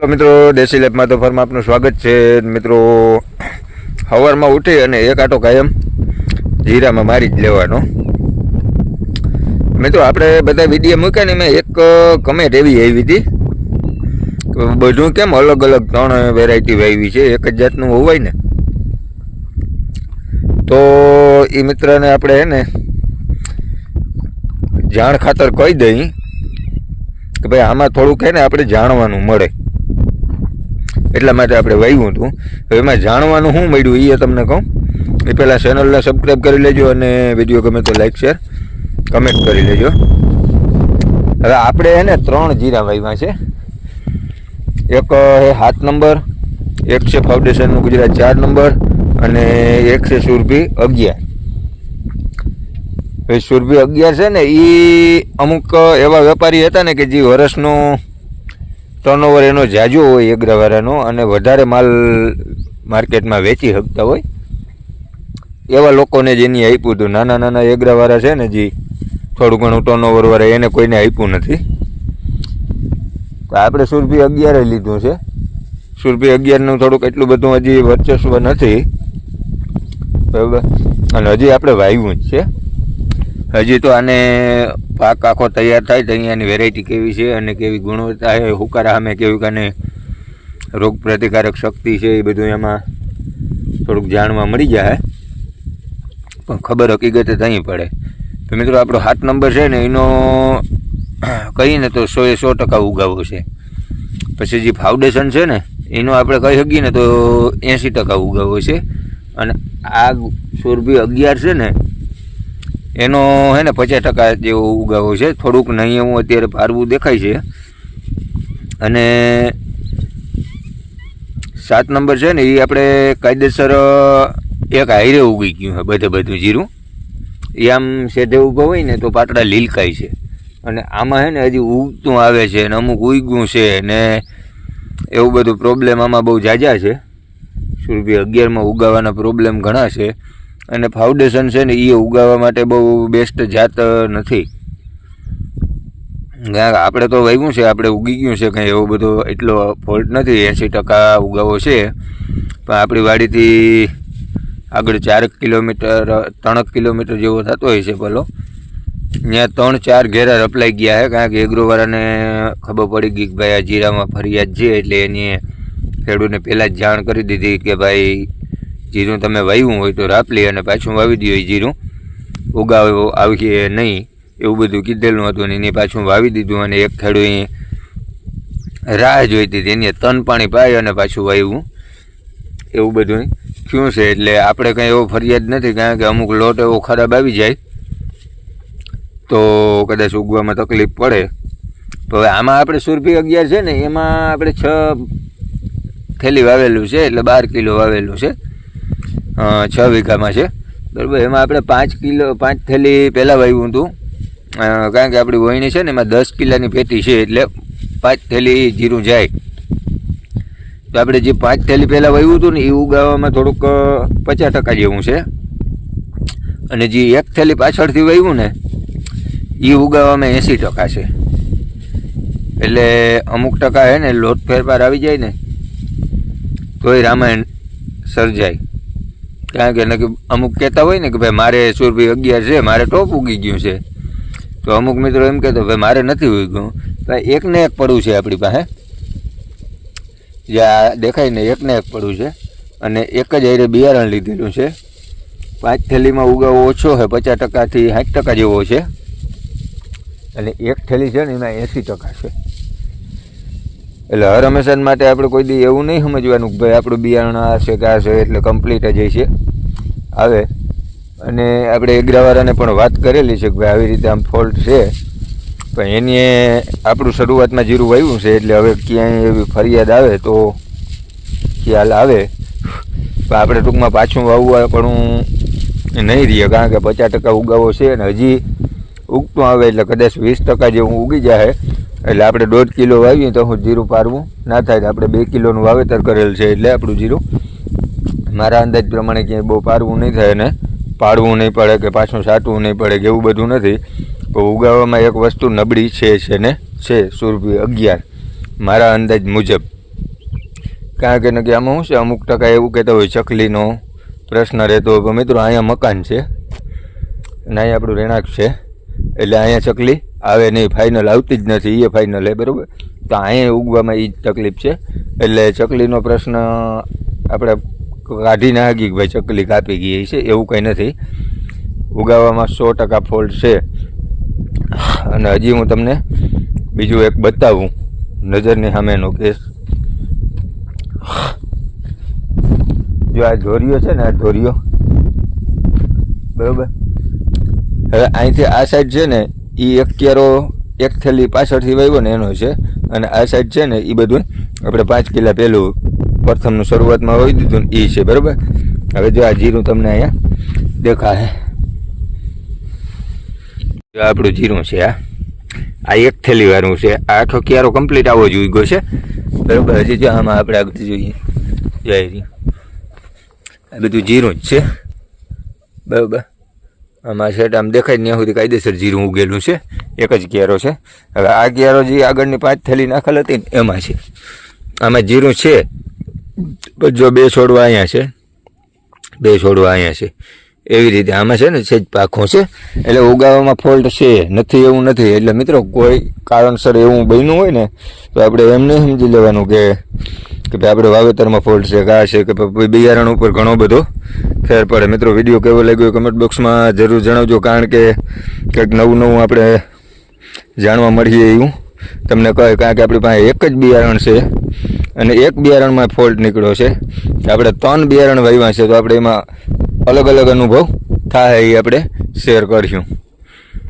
તો મિત્રો દેશી લેબમાં તો ફરમાં આપનું સ્વાગત છે. મિત્રો સવારમાં ઉઠી અને એક આટો કાયમ જીરામાં મારી જ લેવાનો. મિત્રો, આપણે બધા વીડિયો મૂક્યા ને મેં એક કમેન્ટ એવી આવી હતી બધું કેમ અલગ અલગ ત્રણ વેરાયટી વાવી છે? એક જ જાતનું હોવાય ને? તો એ મિત્રને આપણે હે ને જાણ ખાતર કહી દઈ કે ભાઈ આમાં થોડુંક હે ને આપણે જાણવાનું મળે. એટલા માટે આપણે વાવ્યું હતું. હવે એમાં જાણવાનું શું મળ્યું એ તમને કહું. એ પહેલાં ચેનલને સબસ્ક્રાઈબ કરી લેજો અને વીડિયો ગમે તો લાઈક શેર કમેન્ટ કરી લેજો. હવે આપણે એને ત્રણ જીરા વાવ્યા છે. એક સાત નંબર, એક છે ફાઉન્ડેશનનું ગુજરાત ચાર નંબર અને એક છે સુરભી અગિયાર. સુરભી અગિયાર છે ને એ અમુક એવા વેપારી હતા ને કે જે વર્ષનું ટર્નઓવર એનો જાજો હોય એગ્રાવાળાનો અને વધારે માલ માર્કેટમાં વેચી શકતા હોય, એવા લોકોને જેની આપ્યું હતું. નાના નાના એગ્રાવાળા છે ને જે, થોડું ઘણું ટર્નઓવર વાળા, એને કોઈને આપ્યું નથી. આપણે સુરભી અગિયારે લીધું છે. સુરભી અગિયારનું થોડુંક એટલું બધું હજી વર્ચસ્વ નથી. બરાબર? અને હજી આપણે વાવ્યું જ છે. હજી તો આને પાક આખો તૈયાર થાય તો અહીંયાની વેરાયટી કેવી છે અને કેવી ગુણવત્તા છે, હુકારા સામે કેવી કાને રોગ પ્રતિકારક શક્તિ છે, એ બધું એમાં થોડુંક જાણવા મળી જાય. પણ ખબર હકીકતે ત્યાં પડે. તો મિત્રો, આપણો હાથ નંબર છે ને, એનો કહીને તો એ સો ટકા ઉગાવો છે. પછી જે ફાઉન્ડેશન છે ને, એનો આપણે કહી શકીએ ને તો એંસી ટકા ઉગાવો છે. અને આ સુરભી અગિયાર છે ને એનો હે ને પચાસ ટકા જેવો ઉગાવો છે. થોડુંક નહીં એવું અત્યારે પારવું દેખાય છે. અને સાત નંબર છે ને, એ આપણે કાયદેસર, એક હાઈરે ઉગી ગયું હોય બધે બધું જીરું. એ આમ સેધે ઊભો હોય ને તો પાતળા લીલકાય છે. અને આમાં હે ને હજી ઉગતું આવે છે ને અમુક ઉગ્યું છે ને એવું બધું પ્રોબ્લેમ આમાં બહુ જાજા છે. સુરભી અગિયારમાં ઉગાવાના પ્રોબ્લેમ ઘણા છે. અને ફાઉન્ડેશન છે ને એ ઉગાવવા માટે બહુ બેસ્ટ જાત નથી. કારણ કે આપણે તો વાવ્યું છે, આપણે ઉગી ગયું છે કંઈ એવો બધો એટલો ફોલ્ટ નથી એંસી ટકા ઉગાવો છે. પણ આપણી વાડીથી આગળ ચારક કિલોમીટર ત્રણક કિલોમીટર જેવો થતો હોય છે ભલો. ત્યાં ત્રણ ચાર ઘેરા રપલાઈ ગયા છે કારણ કે એગ્રોવાળાને ખબર પડી ગઈ કે ભાઈ આ જીરામાં ફરિયાદ છે, એટલે એની ખેડૂતને પહેલાં જ જાણ કરી દીધી કે ભાઈ જીરું તમે વાવ્યું હોય તો રાપલી અને પાછું વાવી દો એ જીરું. ઉગાવ્યો આવીએ નહીં, એવું બધું કીધેલું હતું અને એને પાછું વાવી દીધું અને એક ખેડૂએ રાહ જોઈતી હતી. એને તન પાણી પાય અને પાછું વાવ્યું. એવું બધું. થયું છે એટલે આપણે કંઈ એવો ફરિયાદ નથી, કારણ કે અમુક લોટ એવો ખરાબ આવી જાય. તો કદાચ ઉગવામાં તકલીફ પડે. તો હવે આમાં આપણે સુરભી અગિયાર છે ને, એમાં આપણે છ થેલી વાવેલું છે, એટલે બાર કિલો વાવેલું છે. છ વીઘામાં છે. બરાબર, એમાં આપણે પાંચ કિલો, પાંચ થેલી પહેલાં વાવ્યું હતું. કારણ કે આપણી વહીણી છે ને, એમાં દસ કિલ્લાની પેટી છે, એટલે પાંચ થેલી જીરું જાય. તો આપણે જે પાંચ થેલી પહેલાં વાવ્યું હતું ને, એ ઉગાવવામાં થોડુંક પચાસ ટકા જેવું છે. અને જે એક થેલી પાછળથી વાવ્યું ને, એ ઉગાવવામાં એંસી ટકા છે. એટલે અમુક ટકા હે ને, લોટ ફેરફાર આવી જાય ને, તોય રામાયણ સર્જાય. કારણ કે નક્કી અમુક કહેતા હોય ને કે ભાઈ મારે સુરભી અગિયાર છે, મારે ટોપ ઉગી ગયું છે. તો અમુક મિત્રો એમ કહેતો ભાઈ, મારે નથી ઉગ્યું. ભાઈ એક ને એક પડવું છે આપણી પાસે. જે આ દેખાય ને એક ને એક પડવું છે. અને એક જ હારે બિયારણ લીધેલું છે. પાંચ થેલીમાં ઉગાવો ઓછો છે પચાસ ટકાથી સાઠ ટકા જેવો છે. અને એક થેલી છે ને એમાં એંસી ટકા છે. એટલે હર હંમેશા માટે આપણે કોઈ દી એવું નહીં સમજવાનું કે ભાઈ આપણું બિયારણ આ છે કે આ છે એટલે કમ્પ્લીટ જ છે. આવે અને આપણે એગ્રાવાળાને પણ વાત કરેલી છે કે ભાઈ આવી રીતે આમ ફોલ્ટ છે. પણ એની આપણું શરૂઆતમાં જીરું વાવ્યું છે એટલે હવે ક્યાંય એવી ફરિયાદ આવે તો ખ્યાલ આવે. પણ આપણે ટૂંકમાં પાછું વાવવા પણ નહીં રહીએ, કારણ કે પચાસ ટકા ઉગાવો છે અને હજી ઉગતું આવે એટલે કદાચ વીસ ટકા જેવું ઉગી જાય એટલે આપણે દોઢ કિલો વાવીએ તો હું જીરું પારવું. ના થાય આપણે બે કિલોનું વાવેતર કરેલ છે એટલે આપણું જીરું. મારા અંદાજ પ્રમાણે ક્યાંય બહુ પારવું નહીં થાય અને પાડવું નહીં પડે કે પાછું સાટવું નહીં પડે કે એવું બધું નથી. તો ઉગાવવામાં એક વસ્તુ નબળી છે છે ને? છે સુરભી અગિયાર. મારા અંદાજ મુજબ. કારણ કે નક્કી આમાં શું છે? અમુક ટકા એવું કહેતા હોય, ચકલીનો પ્રશ્ન રહેતો હોય. મિત્રો, અહીંયા મકાન છે અને અહીંયા આપણું રહેણાંક છે. એટલે અહીંયા ચકલી આવે નહીં ફાઇનલ આવતી જ નથી, એ ફાઇનલ હે, બરાબર? તો અહીંયા ઉગવામાં એ જ તકલીફ છે. એટલે ચકલીનો પ્રશ્ન આપણે કાઢી નાખી કે ભાઈ ચકલી કાપી ગઈ છે એવું કંઈ નથી. ઉગાવામાં સો ટકા ફોલ્ટ છે. અને હજી હું તમને બીજું એક બતાવું, નજરની સામેનો કેસ. જો આ ધોરિયો છે ને, આ ધોરિયો બરોબર? હવે અહીંથી આ સાઈડ છે ને એ એક ક્યારો એક થેલી પાછળથી વાવ્યો ને એનો છે. અને આ સાઈડ છે ને એ બધું આપણે પાંચ કિલા પહેલું પ્રથમનું શરૂઆતમાં વાવી દીધું એ છે, બરાબર? હવે જો આ જીરું તમને અહીંયા દેખાશે. જો આપણું જીરું છે, આ. આ એક થેલી વાળું છે. આ આખો ક્યારો કમ્પ્લીટ આવો જ ઉગ્યો છે. બરાબર? હજી જો આમાં આપણે આગળ જોઈએ. જય આ બધું જીરું જ છે. બરોબર? આમાં છે આમ દેખાય ત્યાં સુધી કાયદેસર જીરું ઉગેલું છે. એક જ ક્યારો છે. હવે આ ક્યારો જે આગળની પાંચ થેલી નાખેલ હતી એમાં છે. આમાં જીરું છે જો બે છોડવા અહીંયા છે. બે છોડવા અહીંયા છે. એવી રીતે આમાં છે ને, છે જ પાખો છે. એટલે ઉગાવામાં ફોલ્ટ છે. નથી એવું નથી. એટલે મિત્રો કોઈ કારણસર એવું બન્યું હોય ને, તો આપણે એમ નહીં સમજી લેવાનું કે કે ભાઈ આપણે વાવેતરમાં ફોલ્ટ છે, કે છે, કે ભાઈ બિયારણ ઉપર ઘણો બધો ફેર પડે. મિત્રો વીડિયો કેવો લાગ્યો કમેન્ટ બોક્સમાં જરૂર જણાવજો, કારણ કે કંઈક નવું નવું આપણે જાણવા મળીએ એવું. તમને કહે, કારણ કે આપણી પાસે એક જ બિયારણ છે અને એક બિયારણમાં ફોલ્ટ નીકળ્યો છે. આપણે ત્રણ બિયારણ વાવ્યા છે, તો આપણે એમાં અલગ અલગ અનુભવ થાય એ આપણે શેર કરીશું.